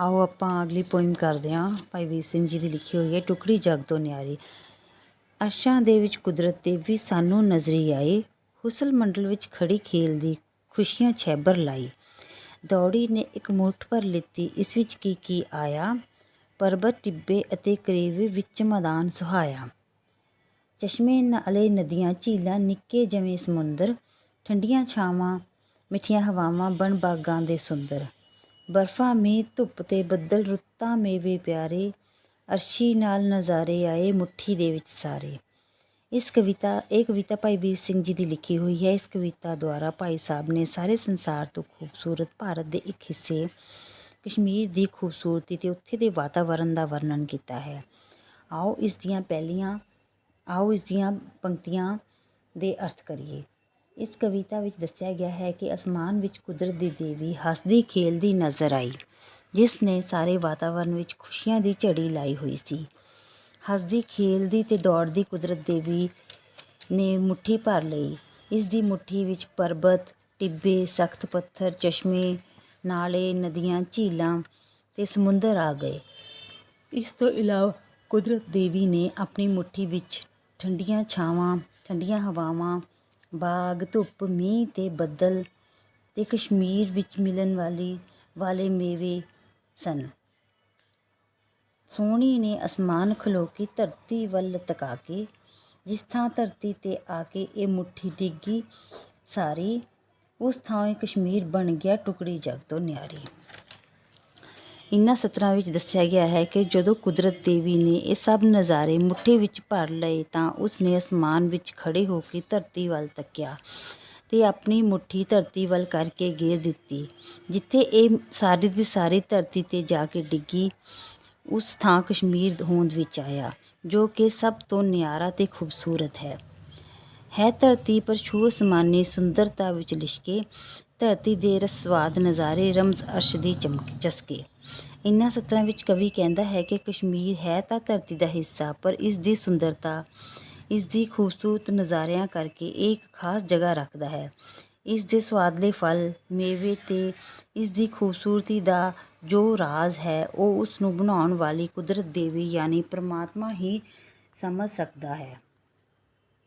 ਆਓ ਆਪਾਂ ਅਗਲੀ ਪੋਇਮ ਕਰਦੇ ਹਾਂ। ਭਾਈ ਵੀਰ ਸਿੰਘ ਜੀ ਦੀ ਲਿਖੀ ਹੋਈ ਹੈ, ਟੁਕੜੀ ਜਗ ਤੋਂ ਨਿਆਰੀ। ਅਰਸ਼ਾਂ ਦੇ ਵਿੱਚ ਕੁਦਰਤ ਦੇ ਵੀ ਸਾਨੂੰ ਨਜ਼ਰੀ ਆਏ। ਹੁਸਲ ਮੰਡਲ ਵਿੱਚ ਖੜੀ ਖੇਲਦੀ ਖੁਸ਼ੀਆਂ ਛੈਬਰ ਲਾਈ। ਦੌੜੀ ਨੇ ਇੱਕ ਮੁੱਠ ਭਰ ਲਿੱਤੀ, ਇਸ ਵਿੱਚ ਕੀ ਕੀ ਆਇਆ? ਪਰਬਤ, ਟਿੱਬੇ ਅਤੇ ਕਰੇਵੇ ਵਿੱਚ ਮੈਦਾਨ ਸੁਹਾਇਆ। ਚਸ਼ਮੇ ਨਾਲੇ ਨਦੀਆਂ, ਝੀਲਾਂ, ਨਿੱਕੇ ਜਵੇਂ ਸਮੁੰਦਰ। ਠੰਡੀਆਂ ਛਾਵਾਂ, ਮਿੱਠੀਆਂ ਹਵਾਵਾਂ, ਬਣ ਬਾਗਾਂ ਦੇ ਸੁੰਦਰ। ਬਰਫਾਂ ਮੀਂਹ, ਧੁੱਪ ਤੇ ਬੱਦਲ ਰੁੱਤਾਂ ਮੇਵੇ ਪਿਆਰੇ, ਅਰਸ਼ੀ ਨਾਲ ਨਜ਼ਾਰੇ ਆਏ ਮੁੱਠੀ ਦੇ ਵਿੱਚ ਸਾਰੇ। ਇਸ ਕਵਿਤਾ, ਇਹ ਕਵਿਤਾ ਭਾਈ ਵੀਰ ਸਿੰਘ ਜੀ ਦੀ ਲਿਖੀ ਹੋਈ ਹੈ। ਇਸ ਕਵਿਤਾ ਦੁਆਰਾ ਭਾਈ ਸਾਹਿਬ ਨੇ ਸਾਰੇ ਸੰਸਾਰ ਤੋਂ ਖੂਬਸੂਰਤ ਭਾਰਤ ਦੇ ਇੱਕ ਹਿੱਸੇ, ਕਸ਼ਮੀਰ ਦੀ ਖੂਬਸੂਰਤੀ ਤੇ ਉੱਥੇ ਦੇ ਵਾਤਾਵਰਣ ਦਾ ਵਰਣਨ ਕੀਤਾ ਹੈ। ਆਓ ਇਸ ਦੀਆਂ ਪਹਿਲੀਆਂ, ਆਓ ਇਸ ਦੀਆਂ ਪੰਕਤੀਆਂ ਦੇ ਅਰਥ ਕਰੀਏ। ਇਸ ਕਵਿਤਾ ਵਿੱਚ ਦੱਸਿਆ ਗਿਆ ਹੈ ਕਿ ਅਸਮਾਨ ਵਿੱਚ ਕੁਦਰਤ ਦੀ ਦੇਵੀ ਹੱਸਦੀ ਖੇਲਦੀ ਨਜ਼ਰ ਆਈ, ਜਿਸ ਨੇ ਸਾਰੇ ਵਾਤਾਵਰਣ ਵਿੱਚ ਖੁਸ਼ੀਆਂ ਦੀ ਝੜੀ ਲਾਈ ਹੋਈ ਸੀ। ਹੱਸਦੀ, ਖੇਲਦੀ ਤੇ ਦੌੜਦੀ ਕੁਦਰਤ ਦੇਵੀ ਨੇ ਮੁੱਠੀ ਭਰ ਲਈ। ਇਸ ਦੀ ਮੁੱਠੀ ਵਿੱਚ ਪਰਬਤ, ਟਿੱਬੇ, ਸਖਤ ਪੱਥਰ, ਚਸ਼ਮੇ, ਨਾਲੇ, ਨਦੀਆਂ, ਝੀਲਾਂ ਤੇ ਸਮੁੰਦਰ ਆ ਗਏ। ਇਸ ਤੋਂ ਇਲਾਵਾ ਕੁਦਰਤ ਦੇਵੀ ਨੇ ਆਪਣੀ ਮੁੱਠੀ ਵਿੱਚ ਠੰਡੀਆਂ ਛਾਵਾਂ, ਠੰਡੀਆਂ ਹਵਾਵਾਂ ਬਾਗ ਧੁੱਪ ਮੀਂਹ ਤੇ ਬੱਦਲ ਤੇ ਕਸ਼ਮੀਰ ਵਿੱਚ ਮਿਲਣ ਵਾਲੀ, ਵਾਲੇ ਮੇਵੇ ਸਨ। ਸੋਹਣੀ ਨੇ ਅਸਮਾਨ ਖਲੋ ਕੇ ਧਰਤੀ ਵੱਲ ਤਕਾ ਕੇ, ਜਿਸ ਥਾਂ ਧਰਤੀ ਤੇ ਆ ਕੇ ਇਹ ਮੁੱਠੀ ਡਿੱਗੀ, ਸਾਰੀ ਉਸ ਥਾਂ ਇਹ ਕਸ਼ਮੀਰ ਬਣ ਗਿਆ ਟੁਕੜੀ ਜਗ ਤੋਂ ਨਿਆਰੀ। ਇਨ੍ਹਾਂ ਸਤਰਾਂ ਵਿੱਚ ਦੱਸਿਆ ਗਿਆ ਹੈ ਕਿ ਜਦੋਂ ਕੁਦਰਤ ਦੇਵੀ ਨੇ ਇਹ ਸਭ ਨਜ਼ਾਰੇ ਮੁੱਠੀ ਵਿੱਚ ਭਰ ਲਏ ਤਾਂ ਉਸ ਨੇ ਅਸਮਾਨ ਵਿੱਚ ਖੜੇ ਹੋ ਕੇ ਧਰਤੀ ਵੱਲ ਤੱਕਿਆ ਤੇ ਆਪਣੀ ਮੁੱਠੀ ਧਰਤੀ ਵੱਲ ਕਰਕੇ ਗੇਰ ਦਿੱਤੀ, ਜਿੱਥੇ ਇਹ ਸਾਰੀ ਦੀ ਸਾਰੀ ਧਰਤੀ ਤੇ ਜਾ ਕੇ ਡਿੱਗੀ। ਉਸ ਥਾਂ ਕਸ਼ਮੀਰ ਹੋਂਦ ਵਿੱਚ ਆਇਆ, ਜੋ ਕਿ ਸਭ ਤੋਂ ਨਿਆਰਾ ਤੇ ਖੂਬਸੂਰਤ ਹੈ। ਹੈ ਧਰਤੀ ਪਰ ਛੂ ਸਮਾਨੀ ਸੁੰਦਰਤਾ ਵਿੱਚ ਲਿਸ਼ਕੇ, ਧਰਤੀ ਦੇ ਰਸਵਾਦ ਨਜ਼ਾਰੇ ਰਮਜ਼ ਅਰਸ਼ ਦੀ ਚਮਕ ਚਸਕੇ। ਇਨ੍ਹਾਂ ਸਤਰਾਂ ਵਿੱਚ ਕਵੀ ਕਹਿੰਦਾ ਹੈ ਕਿ ਕਸ਼ਮੀਰ ਹੈ ਤਾਂ ਧਰਤੀ ਦਾ ਹਿੱਸਾ, ਪਰ ਇਸ ਦੀ ਸੁੰਦਰਤਾ, ਇਸ ਦੀ ਖੂਬਸੂਰਤ ਨਜ਼ਾਰਿਆਂ ਕਰਕੇ ਇਹ ਇੱਕ ਖਾਸ ਜਗ੍ਹਾ ਰੱਖਦਾ ਹੈ। ਇਸ ਦੇ ਸਵਾਦਲੇ ਫਲ, ਮੇਵੇ ਤੇ ਇਸ ਦੀ ਖੂਬਸੂਰਤੀ ਦਾ ਜੋ ਰਾਜ਼ ਹੈ, ਉਹ ਉਸ ਨੂੰ ਬਣਾਉਣ ਵਾਲੀ ਕੁਦਰਤ ਦੇਵੀ, ਯਾਨੀ ਪ੍ਰਮਾਤਮਾ ਹੀ ਸਮਝ ਸਕਦਾ ਹੈ।